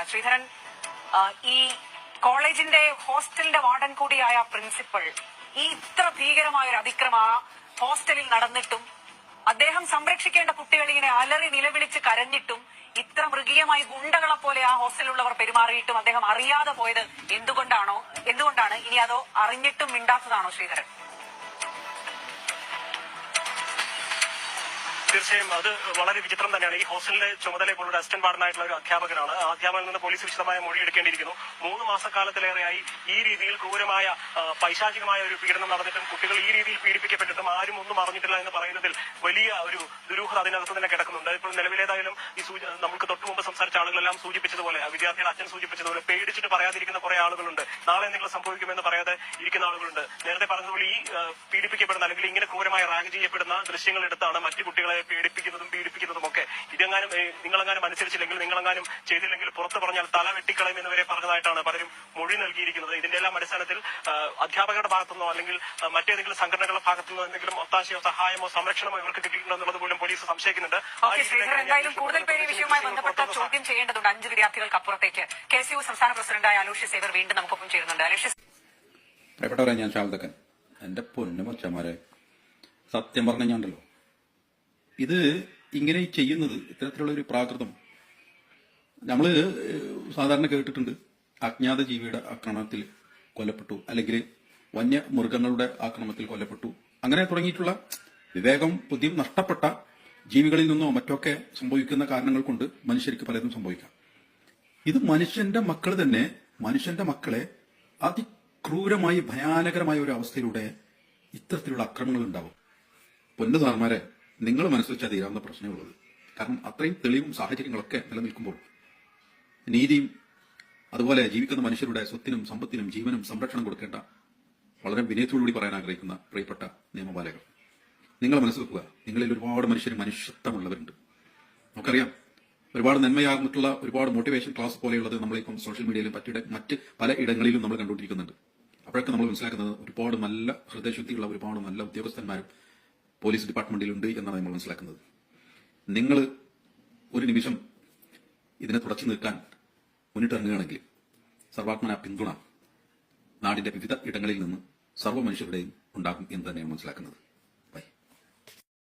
ചോദിക്കുകയാണ് ശ്രീധരൻ ഈ കോളേജിന്റെ ഹോസ്റ്റലിന്റെ വാർഡൻ കൂടിയായ പ്രിൻസിപ്പൾ ഈ ഇത്ര ഭീകരമായ ഒരു അതിക്രമം ഹോസ്റ്റലിൽ നടന്നിട്ടും അദ്ദേഹം സംരക്ഷിക്കേണ്ട കുട്ടികൾ ഇങ്ങനെ അലറി നിലവിളിച്ച് കരഞ്ഞിട്ടും ഇത്ര മൃഗീയമായി ഗുണ്ടകളെ പോലെ ആ ഹോസ്റ്റലിലുള്ളവർ പെരുമാറിയിട്ടും അദ്ദേഹം അറിയാതെ പോയത് എന്തുകൊണ്ടാണോ? എന്തുകൊണ്ടാണ്? ഇനി അതോ അറിഞ്ഞിട്ടും മിണ്ടാത്തതാണോ ശ്രീധരൻ? തീർച്ചയായും അത് വളരെ വിചിത്രം തന്നെയാണ്. ഈ ഹോസ്റ്റലിന്റെ ചുമതല ഇപ്പോൾ ഒരു അസിസ്റ്റന്റ് വാർഡനായിട്ടുള്ള ഒരു അധ്യാപകനാണ്. ആ അധ്യാപകനിൽ നിന്ന് പോലീസ് വിശദമായ മൊഴി എടുക്കേണ്ടിയിരിക്കുന്നു. മൂന്ന് മാസക്കാലത്തിലേറെയായി ഈ രീതിയിൽ ക്രൂരമായ പൈശാചികമായ ഒരു പീഡനം നടന്നിട്ടും കുട്ടികൾ ഈ രീതിയിൽ പീഡിപ്പിക്കപ്പെട്ടിട്ടും ആരും ഒന്നും അറിഞ്ഞിട്ടില്ല എന്ന് പറയുന്നതിൽ വലിയ ഒരു ദുരൂഹത അതിനകത്ത് തന്നെ കിടക്കുന്നുണ്ട്. ഇപ്പോൾ നിലവിലേതായാലും ഈ നമുക്ക് തൊട്ടു മുമ്പ് സംസാരിച്ച ആളുകളെല്ലാം സൂചിപ്പിച്ചതുപോലെ വിദ്യാർത്ഥികളെ അച്ഛൻ സൂചിപ്പിച്ചതുപോലെ പേടിച്ചിട്ട് പറയാതിരിക്കുന്ന കുറെ ആളുകളുണ്ട്. നാളെ എന്തെങ്കിലും സംഭവിക്കുമെന്ന് പറയാതെ ഇരിക്കുന്ന ആളുകളുണ്ട്. നേരത്തെ പറഞ്ഞതുപോലെ ഈ പീഡിപ്പിക്കപ്പെടുന്ന അല്ലെങ്കിൽ ഇങ്ങനെ ക്രൂരമായി റാങ്ക് ചെയ്യപ്പെടുന്ന ദൃശ്യങ്ങൾ എടുത്താണ് മറ്റു കുട്ടികളെ പേടിപ്പിക്കുന്നതും പീഡിപ്പിക്കുന്നതും ഒക്കെ. ഇതെങ്ങാനും നിങ്ങളെങ്ങാനും അനുസരിച്ചില്ലെങ്കിൽ നിങ്ങളെങ്ങാനും ചെയ്തില്ലെങ്കിൽ പുറത്തു പറഞ്ഞാൽ തല വെട്ടിക്കളയും എന്നിവരെ പറഞ്ഞതായിട്ടാണ് പലരും മൊഴി നൽകിയിരിക്കുന്നത്. ഇതിന്റെ എല്ലാം അടിസ്ഥാനത്തിൽ അധ്യാപകരുടെ ഭാഗത്തുനിന്നോ അല്ലെങ്കിൽ മറ്റേതെങ്കിലും സംഘടനകളുടെ ഭാഗത്തുനിന്നോ എന്തെങ്കിലും ഒത്താശയോ സഹായമോ സംരക്ഷണമോ ഇവർക്ക് കിട്ടിയിട്ടുണ്ടോ എന്നുള്ളത് പോലും പോലീസ് സംശയിക്കുന്നുണ്ട്. എന്തായാലും കൂടുതൽ പേര് ഈ വിഷയവുമായി ബന്ധപ്പെട്ട ചോദ്യം ചെയ്യേണ്ടതുണ്ട്. അഞ്ച് വിദ്യാർത്ഥികൾക്ക് അപ്പുറത്തേക്ക് കെ സി യു സംസ്ഥാന പ്രസിഡന്റായ അലൂഷ്യ സേവർ വീണ്ടും നമുക്കൊപ്പം ചേരുന്നുണ്ട്. അലൂഷ്യ പ്രിയപ്പെട്ടവരെ ഞാൻ ശാന്തകൻ. എന്റെ പൊന്നു മച്ചന്മാരെ സത്യം പറഞ്ഞ ഞാണ്ടല്ലോ ഇത് ഇങ്ങനെ ചെയ്യുന്നത് ഇത്തരത്തിലുള്ള ഒരു പ്രാകൃതം. നമ്മൾ സാധാരണ കേട്ടിട്ടുണ്ട്. അജ്ഞാത ജീവിയുടെ ആക്രമണത്തിൽ കൊല്ലപ്പെട്ടു. അല്ലെങ്കിൽ വന്യ മൃഗങ്ങളുടെ ആക്രമണത്തിൽ കൊല്ലപ്പെട്ടു. അങ്ങനെ തുടങ്ങിയിട്ടുള്ള വിവേകം ബുദ്ധിയും നഷ്ടപ്പെട്ട ജീവികളിൽ നിന്നോ മറ്റൊക്കെ സംഭവിക്കുന്ന കാരണങ്ങൾ കൊണ്ട് മനുഷ്യർക്ക് പലതും സംഭവിക്കാം. ഇത് മനുഷ്യന്റെ മക്കൾ തന്നെ മനുഷ്യന്റെ മക്കളെ അതിക്രൂരമായി ഭയാനകരമായ ഒരു അവസ്ഥയിലൂടെ ഇത്തരത്തിലുള്ള ആക്രമണങ്ങൾ ഉണ്ടാവും. പൊന്നു സാർമാരെ നിങ്ങൾ മനസ്സ് വെച്ചാൽ തീരാവുന്ന പ്രശ്നമുള്ളത് കാരണം അത്രയും തെളിവും സാഹചര്യങ്ങളൊക്കെ നിലനിൽക്കുമ്പോൾ നീതിയും അതുപോലെ ജീവിക്കുന്ന മനുഷ്യരുടെ സ്വത്തിനും സമ്പത്തിനും ജീവനും സംരക്ഷണം കൊടുക്കേണ്ട വളരെ വിനയത്തോടുകൂടി പറയാൻ ആഗ്രഹിക്കുന്ന പ്രിയപ്പെട്ട നിയമപാലകർ. നിങ്ങൾ മനസ്സ് വെക്കുക നിങ്ങളിൽ ഒരുപാട് മനുഷ്യർ മനുഷ്യത്വമുള്ളവരുണ്ട്. നമുക്കറിയാം ഒരുപാട് നന്മയാർന്നിട്ടുള്ള ഒരുപാട് മോട്ടിവേഷൻ ക്ലാസ് പോലെയുള്ളത് നമ്മളിപ്പം സോഷ്യൽ മീഡിയയിലും മറ്റിട മറ്റ് പല ഇടങ്ങളിലും നമ്മൾ കണ്ടുകൊണ്ടിരിക്കുന്നുണ്ട്. അപ്പോഴൊക്കെ നമ്മൾ മനസ്സിലാക്കുന്നത് ഒരുപാട് നല്ല ഹൃദയശുദ്ധിയുള്ള ഒരുപാട് നല്ല ഉദ്യോഗസ്ഥന്മാരും പോലീസ് ഡിപ്പാർട്ട്മെന്റിലുണ്ട് എന്നാണ് നമ്മൾ മനസ്സിലാക്കുന്നത്. നിങ്ങൾ ഒരു നിമിഷം ഇതിനെ തുടച്ചു നിൽക്കാൻ മുന്നിട്ടിറങ്ങുകയാണെങ്കിൽ സർവാത്മന പിന്തുണ നാടിന്റെ വിവിധ ഇടങ്ങളിൽ നിന്ന് സർവ മനുഷ്യരുടെയും ഉണ്ടാകും എന്ന് തന്നെയാണ് മനസ്സിലാക്കുന്നത്.